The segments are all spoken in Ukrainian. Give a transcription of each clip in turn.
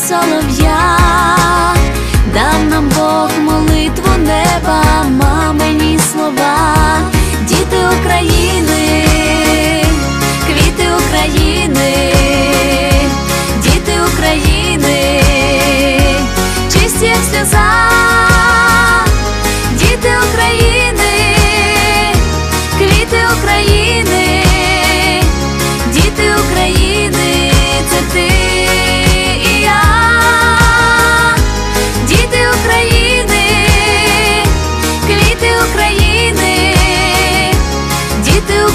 солов'я.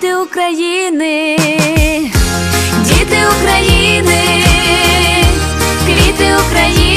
діти України, діти України, квіти України.